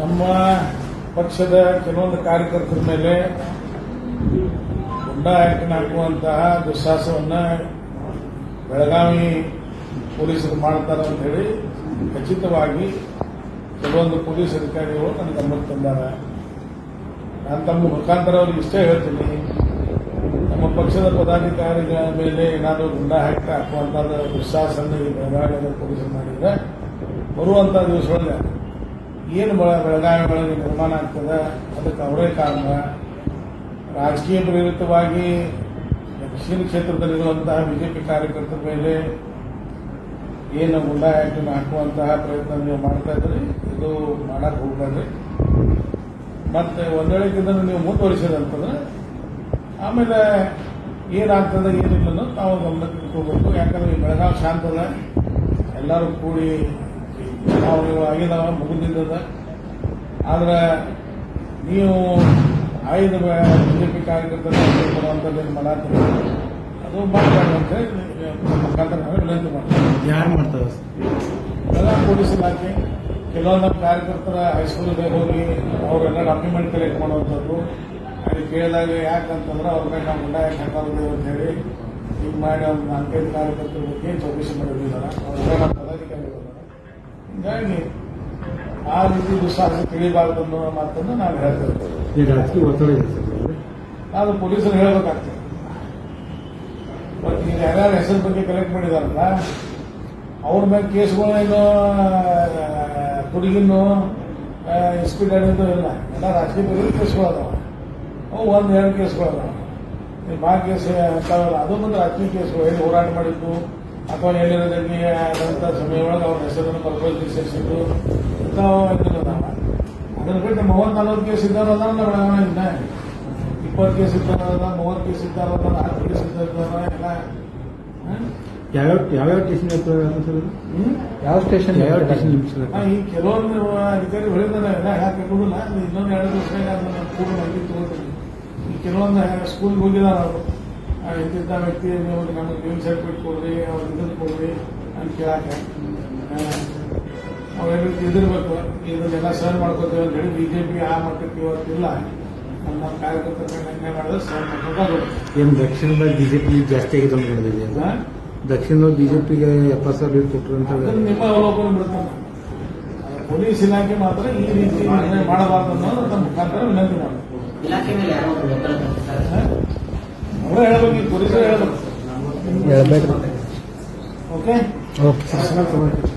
ನಮ್ಮ ಪಕ್ಷದ ಕೆಲವೊಂದು ಕಾರ್ಯಕರ್ತರ ಮೇಲೆ ಗುಂಡ ಹಾಕುವಂತಹ ದುಸ್ಸಾಹಸವನ್ನ ಬೆಳಗಾವಿ ಪೊಲೀಸರು ಮಾಡ್ತಾರೆ ಅಂತ ಹೇಳಿ ಖಚಿತವಾಗಿ ಕೆಲವೊಂದು ಪೊಲೀಸ್ ಅಧಿಕಾರಿಗಳು ನನ್ನ ಗಮನಕ್ಕೆ ತಂದಾರ. ನಾನು ತಮ್ಮ ಮುಖಾಂತರ ಅವರಿಗೆ ಇಷ್ಟೇ ಹೇಳ್ತೀನಿ. ನಮ್ಮ ಪಕ್ಷದ ಪದಾಧಿಕಾರಿಗಳ ಮೇಲೆ ಏನಾದರೂ ಗುಂಡ ಹಾಕಿ ಹಾಕುವಂಥದ್ದು ದುಸ್ಸಾಹಸನ್ನ ಈ ಬೆಳಗಾವಿಯ ಪೊಲೀಸರು ಮಾಡಿದ್ರೆ ಬರುವಂಥ ದಿವಸಗಳಲ್ಲಿ ಏನು ಬೆಳ ಬೆಳಗಾವಿ ಒಳಗೆ ನಿರ್ಮಾಣ ಆಗ್ತದೆ, ಅದಕ್ಕೆ ಅವರೇ ಕಾರಣ. ರಾಜಕೀಯ ಪ್ರೇರಿತವಾಗಿ ದಕ್ಷಿಣ ಕ್ಷೇತ್ರದಲ್ಲಿರುವಂತಹ ಬಿಜೆಪಿ ಕಾರ್ಯಕರ್ತರ ಮೇಲೆ ಏನು ಗುಂಡಾ ಹಾಕುವಂತಹ ಪ್ರಯತ್ನ ನೀವು ಮಾಡ್ತಾ ಇದ್ರಿ, ಇದು ಮಾಡಕ್ಕೆ ಹೋಗ್ಬೇಡ್ರಿ. ಮತ್ತೆ ಒಂದು ವೇಳೆ ನೀವು ಮುಂದುವರಿಸಿದಂತಂದ್ರೆ ಆಮೇಲೆ ಏನಾಗ್ತದೆ ಏನಿಲ್ಲ ನಾವು ಗಮನಕ್ಕೆ ಇಟ್ಕೋಬೇಕು. ಯಾಕಂದ್ರೆ ಈ ಬೆಳಗಾವಿ ಶಾಂತದ ಎಲ್ಲರೂ ಕೂಡಿ ಚುನಾವಣೆ ಆಗಿದಾವ ಮುಗಿದಿದ್ದದ. ಆದ್ರೆ ನೀವು ಆಯ್ದ ಬಿಜೆಪಿ ಕಾರ್ಯಕರ್ತರು ಮಾಡಾತ್ತೀರಿ ಅದು ಮಾಡ್ತಾರೆ ಅಂತ ಹೇಳಿ ನಿಮ್ಮ ಮುಖಾಂತರ ನಾವು ವಿನಂತಿ ಮಾಡ್ತೀವಿ. ಯಾರು ಮಾಡ್ತಾರೆ? ಎಲ್ಲ ಪೊಲೀಸ್ ಇಲಾಖೆ ಕೆಲವೊಂದು ನಮ್ಮ ಕಾರ್ಯಕರ್ತರ ಹೈಸ್ಕೂಲ್ಗೆ ಹೋಗಿ ಅವರೆಲ್ಲ ಡಾಕ್ಯುಮೆಂಟ್ ಕಲೆಕ್ಟ್ ಮಾಡುವಂಥದ್ದು. ಅಲ್ಲಿ ಕೇಳಿದಾಗ ಯಾಕಂತಂದ್ರೆ ಅವ್ರ ಮೇಲೆ ನಾವು ಗುಂಡ ಯಾಕೆ ಹಾಕೋದು ಅಂತ ಹೇಳಿ ಹಿಂಗೆ ಮಾಡಿ ಒಂದು ನಾಲ್ಕೈದು ಕಾರ್ಯಕರ್ತರ ಬಗ್ಗೆ ಚೌಕಸಿ ಮಾಡಿದ್ದಾರೆ. ಅವ್ರ ಬೇಕಾಗ್ತದೆ ಪದಾಧಿಕಾರಿಗಳು. ಹಿಂಗಾಗಿ ಆ ರೀತಿ ದುಸ್ಸಾಹಸ ತಿಳಿಬಾರ್ದು ಅನ್ನೋ ಮಾತನ್ನು ನಾವು ಹೇಳ್ತೇವೆ. ನಾನು ಪೊಲೀಸರು ಹೇಳಬೇಕಾಗ್ತದೆ. ಬಟ್ ಈಗ ಯಾರ್ಯಾರ ಹೆಸರು ಬಗ್ಗೆ ಕಲೆಕ್ಟ್ ಮಾಡಿದಾರಲ್ಲ ಅವ್ರ ಮೇಲೆ ಕೇಸ್ಗಳೇನು ಹುಡುಗಿನ ಸ್ಪೀಡ್ ಆಗಿದ್ದು ಇಲ್ಲ. ಎಲ್ಲ ರಾಜಕೀಯ ಬಗ್ಗೆ ಕೇಸ್ಗಳು ಅದಾವ. ಅವು ಒಂದು ಎರಡು ಕೇಸ್ಗಳು ಅದಾವ. ಈ ಭಾಳ ಕೇಸ್ ಅಂತಾವಲ್ಲ ಅದು ಬಂದು ರಾಜಕೀಯ ಕೇಸ್ಗಳು. ಹೋರಾಟ ಮಾಡಿದ್ದು ಅಥವಾ ಆದಂಥ ಸಮಯ ಒಳಗೆ ಅವ್ರ ಹೆಸರನ್ನು ಬರ್ಬೋದು ಸೇರಿಸಿದ್ದು ಇಂಥವು ಅದನ್ನ ಬಿಟ್ಟು ಮೂವತ್ ನಲ್ವತ್ತು ಕೇಸ್ ಇದ್ದಾರಲ್ಲ ಬೆಳವಣಿಗೆ ಇನ್ನ ಇಪ್ಪತ್ತು ಕೇಸ್ ಇದ್ದಾರಲ್ಲ ಮೂವತ್ತು ಕೇಸ್ ಇದ್ದಾರಲ್ಲ ನಾಲ್ಕು ಕೇಸ್ ಇದ್ದಾರಲ್ಲ ಎಲ್ಲ? ಯಾವ್ಯಾವ ಯಾವ್ಯಾವ ಸ್ಟೇಷನ್ ಸರ್? ಯಾವ ಸ್ಟೇಷನ್ ಆ, ಈ ಕೆಲವೊಂದು ಅಧಿಕಾರಿ ಹೇಳಿದಾರೆ ಎಲ್ಲ ಯಾಕೆ ಕೊಡಲ್ಲ? ಇನ್ನೊಂದು ಎರಡು ದಿವಸ ಅದನ್ನ ಕೂಡ ಮಾಹಿತಿ ತಗೋತೀನಿ ಈ ಕೆಲವೊಂದು ಸ್ಕೂಲ್ಗೆ ಹೋಗಿದ್ದಾರೆ ಅವರು. ಆ, ಇಂತಿಂಥ ವ್ಯಕ್ತಿ ನೀವು ನಮಗೆ ಲಿವಿಂಗ್ ಸರ್ಟಿಫಿಕೇಟ್ ಕೊಡ್ರಿ ಅವ್ರ ಇದನ್ನು ಕೊಡ್ರಿ ಅಂತ ಕೇಳಕ್ಕೆ. ಅವೆಲ್ಲ ಇದಿರ್ಬೇಕು ಇದನ್ನೆಲ್ಲ ಸರ್ ಮಾಡ್ಕೋತೇವೆ ಅಂತ ಹೇಳಿ ಬಿಜೆಪಿ ಆ ಮಟ್ಟಕ್ಕೆ ಇವತ್ತಿಲ್ಲ. ನಮ್ಮ ಕಾರ್ಯಕರ್ತರ ನಿರ್ಣಯ ಮಾಡಿದ್ರೆ ಸರ್ ಮಾಡ್ಕೊಂಡು ಏನು ದಕ್ಷಿಣದಾಗ ಬಿಜೆಪಿ ಜಾಸ್ತಿ ಆಗಿದೆ ಅಂತ ಹೇಳಿದ್ರಿ ದಕ್ಷಿಣದ ದಕ್ಷಿಣದಲ್ಲಿ ಬಿಜೆಪಿಗೆ ಎಪ್ಪತ್ತು ಸಾವಿರ ಕೊಟ್ಟರು ಅಂತ ನಿಮ್ಮ ಅವಲೋಕನ ಬಿಡ್ತಾನೆ ಪೊಲೀಸ್ ಇಲಾಖೆ ಮಾತ್ರ ಈ ರೀತಿ ನಿರ್ಣಯ ಮಾಡಬಾರ್ದು ಅನ್ನೋದು ತಮ್ಮ ಮುಖಾಂತರ ವಿನಂತಿ ಮಾಡ್ತಾರೆ. ಇಲಾಖೆ ಮೇಲೆ ಯಾರೋ ಹೇಳ್ಬೇಕು ಓಕೆ ಓಕೆ